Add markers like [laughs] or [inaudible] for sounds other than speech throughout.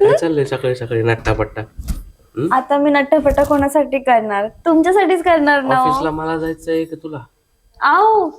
चाललंय सकाळी सकाळी नट्टापट्टा? हं? आता मी नट्टपट्टा कोणासाठी करणार? तुमच्यासाठीच करणार ना हो. ऑफिसला मला जायचंय की तुला? आहो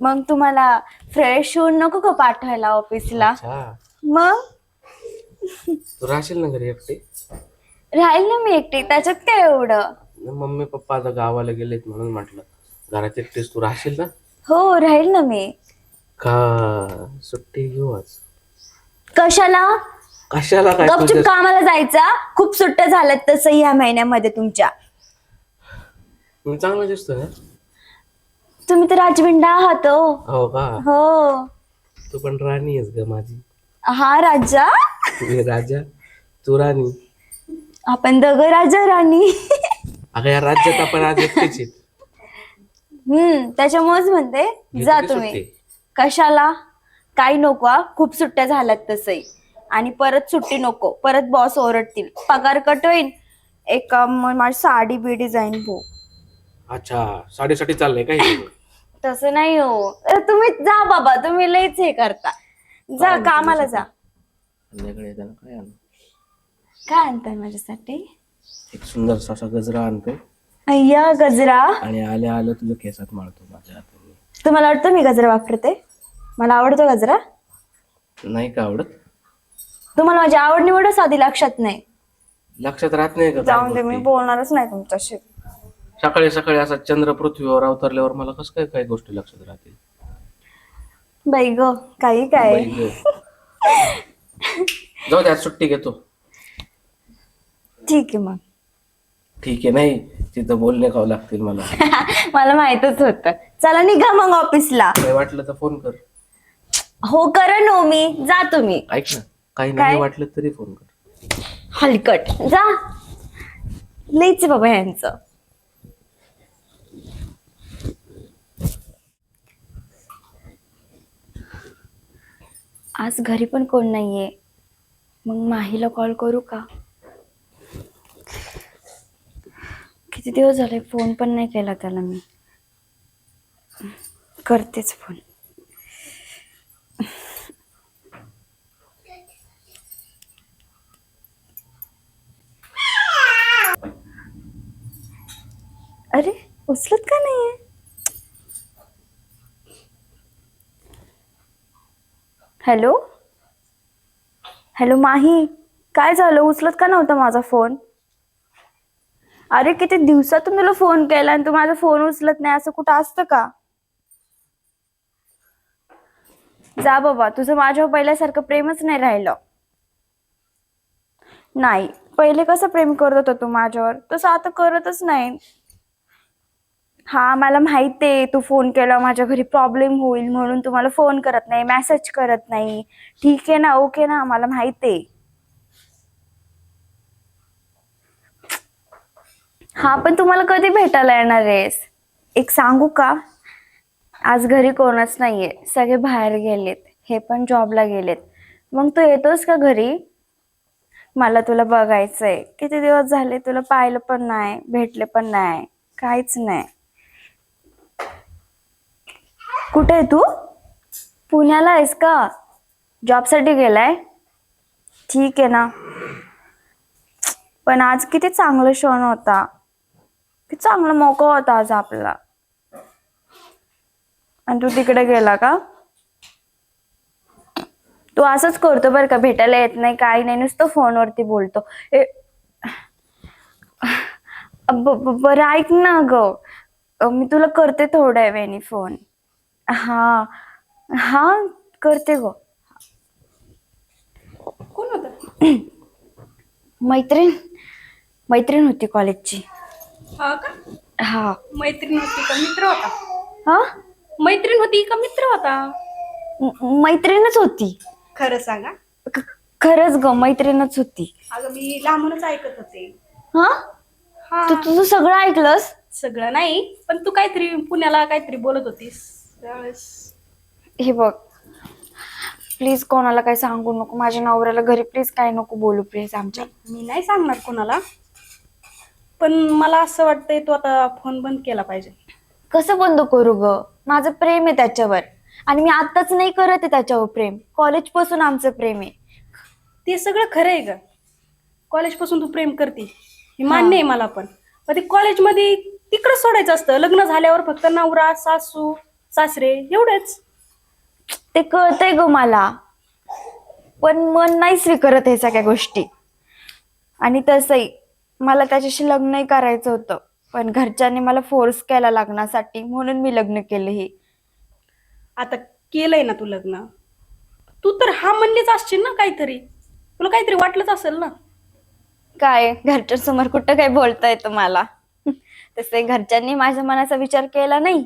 मग तुम्हाला फ्रेश होऊन नको का पाठवायला ऑफिसला? अच्छा. मग? तू राहशील ना घरी एकटी? राहील ना मी एकटी त्याच्यात काय एवढं? मम्मी पप्पा आता गावाला गेलेत म्हणून म्हटलं घरात एकटीच तू राहशील ना? हो राहील ना मी. का? सुट्टी घेऊ आज. कशाला? कशाला काय गपचूप तुझ्या- कामाला जायचा. खूप सुट्ट्या झाल्यात तसं ह्या महिन्यामध्ये तुमच्या. मी चांगला दिसतोय ना? तुम्ही तर राजविंडा आहात हो. हो का? हो. तू पण राणी आहेस ग माझी. हा राजा? मी राजा? तू राणी? आपण दग राजा राणी. अगं या राज्यात आपण आज एकटेच आहेत. हम्म त्याच्यामुळेच म्हणते जा तुम्ही. सुट्टी? कशाला? काही नको हा. खूप सुट्ट्या झाल्यात तसंही. आणि परत सुट्टी नको. परत बॉस ओरडतील. पगार कट होईल एक अं, म- माझी साडी बिडी जाईन भो अच्छा साडेसाठी चाललंय काय हे? [laughs] तसं नाही हो. अ, तुम्ही जा बाबा तुम्ही लईच हे करता. जा कामाला जा. संध्याकाळी येताना काय आणू? काय आणताय माझ्यासाठी? एक सुंदर असा गजरा आणतो अय्या गजरा. आणि आल्या आलं तुझ्या केसात माळतो माझ्या हाताने. तुम्हाला वाटतं मी गजरा वापरते? मला आवडतो गजरा? नाही का आवडत? तुम्हाला माझी आवड निवडच आधी लक्षात नाही. लक्षात राहत नाही का काय जाऊन दे मी गोष्टी? बोलणारच नाही तुमच्याशी. सकाळी सकाळी असा चंद्र पृथ्वीवर अवतरल्यावर मला कसं काय काही गोष्टी लक्षात राहतील? बाई ग काही काय? बाई गं. जाऊ द्या सुट्टी घेतो. ठीक आहे मग. ठीक आहे नाही तिथं बोलणे खावं लागतील मला. [laughs] मला माहितच होत. चला निघा मग ऑफिसला काही वाटलं तर फोन कर. हो करा नो मी. जा तुम्ही. ऐक ना. काही काय? नाही वाटलं तरी फोन कर. हलकट. जा. लईच आहे बाबा यांचं आज घरी पण कोण नाहीये. मग माहीला कॉल करू का? किती दिवस झाले फोन पण नाही केला त्याला मी. करतेच फोन. अरे उचलत का नाहीये? हॅलो? हॅलो माही काय झालं? उचलत का नव्हता माझा फोन? अरे किती दिवसातून तुला फोन केला आणि तू माझा फोन उचलत नाही असं कुठं असतं का? जा बाबा तुझं माझ्यावर पहिल्यासारखं प्रेमच नाही राहिलं. नाही पहिले कसं प्रेम करत होता तू माझ्यावर? तसं आता करतच नाही. हा मला माहिती आहे तू फोन केला माझ्या घरी प्रॉब्लेम होईल म्हणून तुम्हाला फोन करत नाही मेसेज करत नाही. ठीक आहे ना? ओके ना? मला माहिती आहे हा पण तुम्हाला कधी भेटायला येणार आहेस? एक सांगू का? आज घरी कोणच नाहीये. सगळे बाहेर गेलेत. हे पण जॉबला गेलेत. मग तू येतोस का घरी? मला तुला बघायचंय. किती दिवस झाले तुला पाहिलं पण नाही भेटले पण नाही. काहीच नाही. कुठे आहे तू? पुण्याला आहेस का? जॉबसाठी गेलाय? ठीक आहे ना. पण आज किती चांगला क्षण होता. किती चांगला मोका होता आज आपला. आणि तू तिकडे गेला का? तू असंच करतो बरं का भेटायला येत नाही काही नाही नुसतं फोनवरती बोलतो. ए बरं ऐक ना ग. मी तुला करते थोड्या वेळाने फोन. हा. हा करते ग. कोण होत? मैत्रीण. मैत्रीण होती कॉलेजची. हा का? हा. मैत्रीण होती का? मित्र होता? हा? मैत्रीण होती का मित्र होता? म- मैत्रीणच होती. खरं सांगा. ख- खरंच ग मैत्रीणच होती. अगं मी लांबूनच ऐकत होते हा? हा. तू तुझं सगळं ऐकलंस? सगळं नाही पण तू काहीतरी पुण्याला काहीतरी बोलत होतीस. त्यावेळेस हे बघ प्लीज कोणाला काही सांगू नको. माझ्या नवऱ्याला घरी प्लीज काय नको बोलू प्लीज आमच्या. मी नाही सांगणार कोणाला पण मला असं वाटतंय तू आता फोन बंद केला पाहिजे. कसं बंद करू ग? माझं प्रेम आहे त्याच्यावर. आणि मी आत्ताच नाही करत आहे त्याच्यावर प्रेम. कॉलेजपासून आमचं प्रेम आहे. ते सगळं खरं आहे ग. कॉलेजपासून तू प्रेम करते. हे मान्य आहे मला पण. पण ते कॉलेजमध्ये तिकडं सोडायचं असतं. लग्न झाल्यावर फक्त नवरा सासू सासरे एवढेच. ते कळतंय ग मला. पण मन नाही स्वीकारत हे सगळ्या गोष्टी. आणि तसंही मला त्याच्याशी लग्नही करायचं होतं. पण घरच्यांनी मला फोर्स केला लग्नासाठी म्हणून मी लग्न केलं हे. आता केलंय ना तू लग्न. तू तर हा म्हणलीच असशील ना काहीतरी. तुला काहीतरी वाटलंच असेल ना? काय घरच्यांसमोर कुठं काय बोलता येतं मला [laughs] तसंही घरच्यांनी माझ्या मनाचा विचार केला नाही.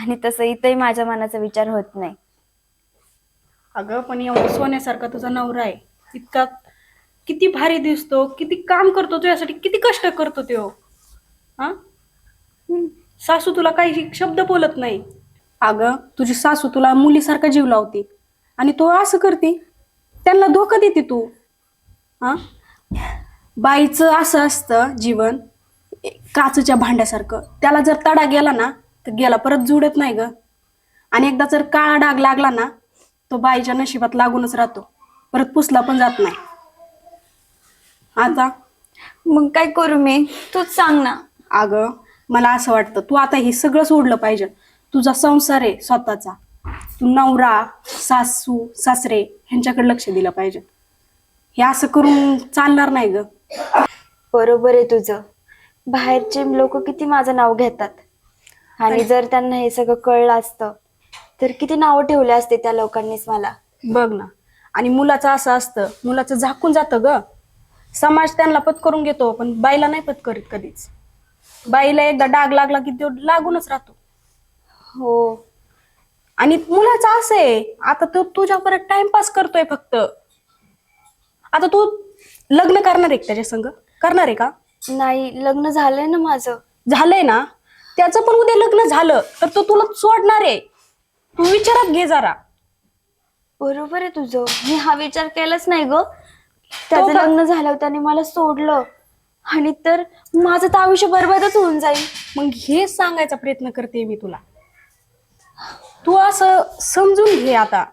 आणि तसं इथंही माझ्या मनाचा विचार होत नाही. अगं पण एवढं सोन्यासारखा तुझा नवरा आहे. इतका किती भारी दिसतो किती काम करतो तुझ्यासाठी किती कष्ट करतो तो. हा? सासू तुला काही शब्द बोलत नाही. अगं तुझी सासू तुला मुलीसारखा जीव लावते. आणि तो असं करते त्यांना धोका देते तू. हा? बाईचं असं असतं जीवन काचच्या भांड्यासारखं. त्याला जर तडा गेला ना तर गेला परत जुडत नाही ग. आणि एकदा जर काळा डाग लागला ना तो बाईच्या नशिबात लागूनच राहतो. परत पुसला पण जात नाही. आता? मग काय करू मी? तूच सांग ना. अगं मला असं वाटतं तू आता हे सगळं सोडलं पाहिजे. तुझा संसार आहे स्वतःचा. तू नवरा सासू सासरे ह्यांच्याकडे लक्ष दिलं पाहिजे. हे असं करून चालणार नाही ग. बरोबर आहे तुझं. बाहेरचे लोक किती माझं नाव घेतात. आणि जर त्यांना हे सगळं कळलं असतं तर किती नावं ठेवले असते त्या लोकांनीच मला. बघ ना. आणि मुलाचं असं असतं मुलाचं झाकून जातं ग. समाज त्यांना पत्करून घेतो पण बाईला नाही पत्करीत कधीच. बाईला एकदा डाग लागला की तो लागूनच राहतो. हो. आणि मुलाचं असं आहे आता तो तुझ्या परत टाइमपास करतोय फक्त. आता तू लग्न करणार आहे का त्याच्या संग? करणार आहे का? नाही लग्न झालंय ना माझं. झालंय ना? त्याचं पण उद्या लग्न झालं तर तो तुला सोडणार आहे. तू विचारात घे जरा. बरोबर आहे तुझं. मी हा विचार केलाच नाही ग. त्याचं का- लग्न झाल्यावर त्याने मला सोडलं. आणि तर माझं तर आयुष्य बरबादच होऊन जाईल. मग हे सांगायचा प्रयत्न करते मी तुला. तू असं समजून घे आता.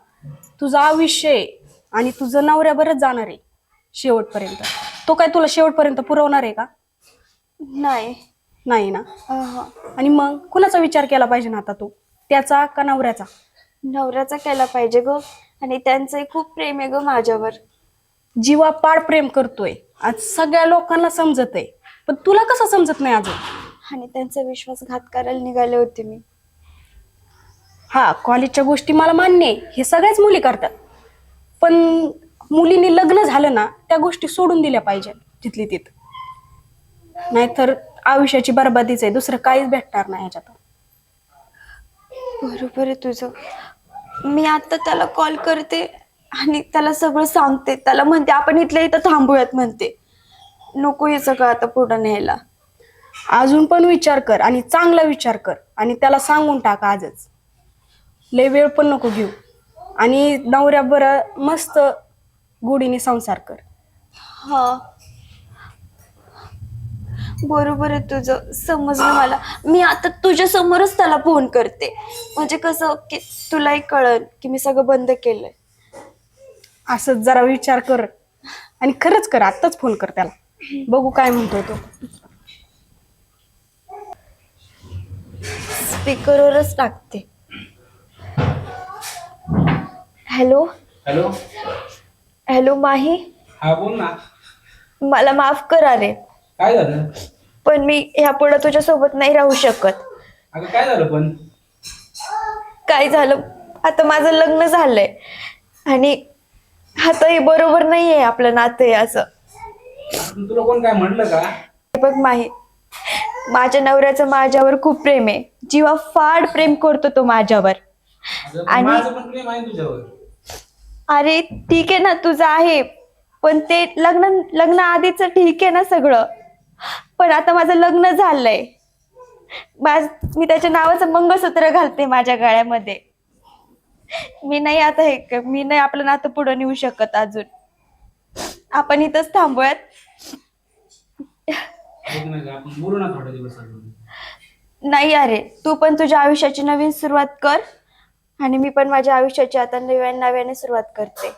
तुझं आयुष्य आहे आणि तुझं नवऱ्याबरच जाणार आहे शेवटपर्यंत. तो काय तुला शेवटपर्यंत पुरवणार आहे का? नाही. नाही ना? अहं. आणि मग कुणाचा विचार केला पाहिजे ना आता तू? त्याचा का नवऱ्याचा? नवऱ्याचा केला पाहिजे ग. आणि त्यांचंही खूप प्रेम आहे ग माझ्यावर. जीवा पाड प्रेम करतोय. आज सगळ्या लोकांना समजत आहे पण तुला कसं समजत नाही अजून? आणि त्यांचा विश्वासघात करायला निघाले होते मी. हा कॉलेजच्या गोष्टी मला मान्य आहे. हे सगळ्याच मुली करतात. पण मुलींनी लग्न झालं ना त्या गोष्टी सोडून दिल्या पाहिजे तिथली तिथं. नाहीतर आयुष्याची बरबादीच आहे. दुसरं काहीच भेटणार नाही ह्याच्यात बरोबर आहे तुझं. मी आता त्याला कॉल करते आणि त्याला सगळं सांगते. त्याला म्हणते आपण इथल्या इथं थांबूयात म्हणते. नको हे सगळं आता पुढं न्यायला. अजून पण विचार कर आणि चांगला विचार कर आणि त्याला सांगून टाक आजच. लय वेळ पण नको घेऊ. आणि नवऱ्या बरं मस्त गोडीने संसार कर. हा. बरोबर आहे तुझं. समजलं मला. मी आता तुझ्या समोरच त्याला फोन करते. म्हणजे कसं की तुलाही कळल की मी सगळं बंद केलंय. असंच जरा विचार कर. आणि खरंच कर आत्ताच फोन कर त्याला. बघू काय म्हणतोय तो. स्पीकरवरच टाकते. Hello hello hello Mahi? हा बोल ना. मला माफ करा रे. काय झालं? पण मी ह्यापुढे तुझ्या सोबत नाही राहू शकत. अगं काय झालं पण? काय झालं? आता माझं लग्न झालंय. आणि आता हे बरोबर नाहीये आपलं नातं हे असं. पण तुला कोण काय म्हणलं का? बघ माही माझ्या नवऱ्याचं माझ्यावर खूप प्रेम आहे. जीवा फाड प्रेम करतो तो माझ्यावर. अगं, पण आणि- माझं पण प्रेम आहे तुझ्यावर. अरे ठीक आहे ना तुझं आहे. पण ते लग्न लग्न आधीच ठीक आहे ना सगळं. पण आता माझं लग्न झालंय. माझ मी त्याच्या नावाचं मंगळसूत्र घालते माझ्या गळ्यामध्ये. मी नाही आता हे मी नाही आपलं नातं पुढं नेऊ शकत अजून. आपण इथंच थांबूयात. नाही अरे तू पण तुझ्या आयुष्याची नवीन सुरुवात कर आणि मी पण माझ्या आयुष्याची आता नव्या नव्याने सुरुवात करते.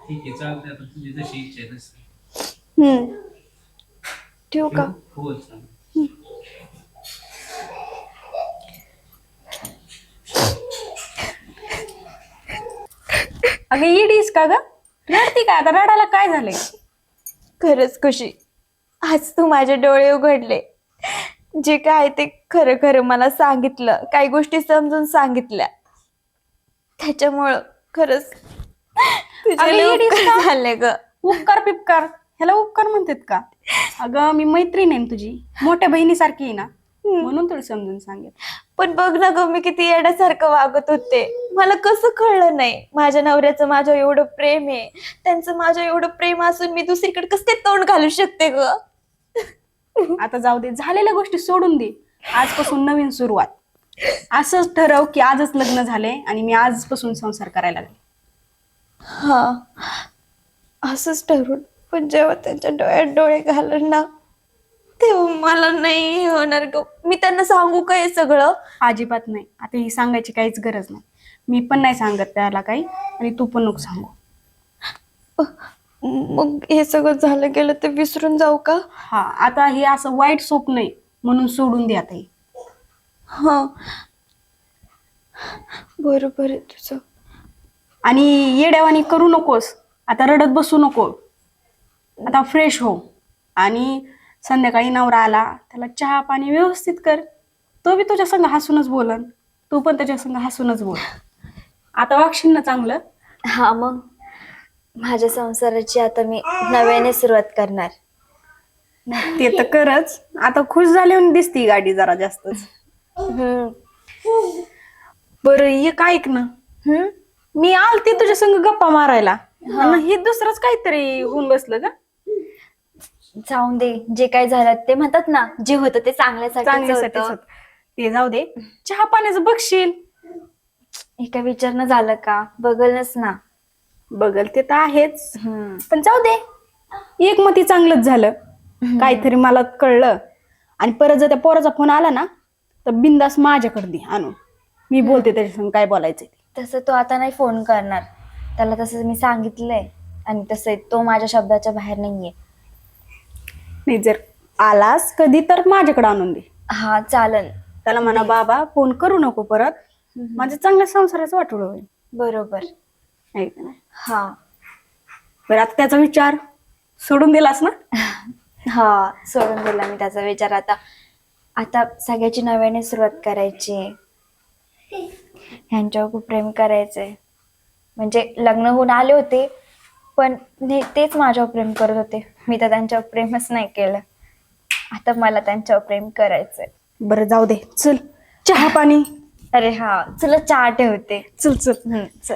ठीक आहे चालतंय. आता तुझी जशी इच्छा आहे तसं हम्म. ठेवू का? हो चालेल. [laughs] अगं इडीस का ग? रडती का आता? रडायला काय झालंय? खरंच खुशी. आज तू माझे डोळे उघडले. जे काय ते खरं खरं मला सांगितलं. काही गोष्टी समजून सांगितल्या. त्याच्यामुळं खरंच अगं, येडीस का? झाले ग. उपकार पिपकार ह्याला उपकार म्हणतात का? अगं मी मैत्रीण आहे ना तुझी. मोठ्या बहिणीसारखी आहे ना. म्हणून तुला समजून सांगेल पण बघ ना ग मी किती येड्यासारखं वागत होते. मला कसं कळलं नाही. माझ्या नवऱ्याचं माझ्या एवढं प्रेम आहे. त्यांचं माझं एवढं प्रेम असून मी दुसरीकडे कसं काय तोंड घालू शकते ग? आता जाऊ दे. झालेल्या गोष्टी सोडून दे. आजपासून नवीन सुरुवात. असंच ठरव की आजच लग्न झाले आणि मी आजपासून संसार करायला लागले. हा. असंच ठरवून. पण जेव्हा त्यांच्या डोळ्यात डोळे घालून ना तेव्हा मला नाही होणार ग. मी त्यांना सांगू का हे सगळं? अजिबात नाही. आता ही सांगायची काहीच गरज नाही. मी पण नाही सांगत त्याला काही आणि तू पण नको सांगू. मग हे सगळं झालं गेलं ते विसरून जाऊ का? हा आता हे असं वाईट स्वप्न आहे म्हणून सोडून दे आता हे. हा. बरोबर आहे तुझं. आणि येड्यावानी करू नकोस. आता रडत बसू नको. आता फ्रेश हो. आणि संध्याकाळी नवरा आला त्याला चहा पाणी व्यवस्थित कर. तो बी तुझ्या संग हसूनच बोलन. तू पण त्याच्या संग हसूनच बोल. आता वागशील ना चांगलं? हा मग. माझ्या संसाराची आता मी नव्याने सुरुवात करणार. ते तर करच आता खुश झाले दिसती गाडी जरा जास्तच. हम्म. बरं एक ऐक ना. हम्म? मी आलते तुझ्या संग गप्पा मारायला. आणि हे दुसरंच काहीतरी होऊन बसलं का जाऊन दे. जे काय झालं ते म्हणतात ना जे होतं ते चांगल्यासाठी चांगल्यासाठीच होतं. ते जाऊ दे. चहा पाण्याचं बघशील. एका विचारणं झालं का? बघलच ना. बघल ते तर आहेच. हम्म. पण जाऊ दे. एक मती चांगलंच झालं. काहीतरी मला कळलं. आणि परत जर त्या पोराचा फोन आला ना तर बिंदास माझ्याकडे दे आणून. मी बोलते त्याच्या संग काय बोलायचं ते. तसं तो आता नाही फोन करणार. त्याला तसं मी सांगितलंय. आणि तसं तो माझ्या शब्दाच्या बाहेर नाहीये. नाही जर आलास कधी तर माझ्याकडे आणून दे. हा चालन. त्याला म्हणा बाबा फोन करू नको परत. माझ्या चांगल्या संसाराचं वाटोळ होईल. बरोबर. आहे का नाही? हा. बरं आता त्याचा विचार सोडून दिलास ना? [laughs] हा सोडून दिला मी त्याचा विचार. आता आता सगळ्याची नव्याने सुरुवात करायची. ह्यांच्यावर खूप प्रेम करायचंय. म्हणजे लग्न होऊन आले होते पण ने- तेच माझ्यावर प्रेम करत होते. मी तर त्यांच्यावर प्रेमच नाही केलं. आता मला त्यांच्यावर प्रेम करायचंय. बरं जाऊ दे. चल चहा पाणी. अरे हा चला चहा ठेवते. चल चल. हम्म, चल.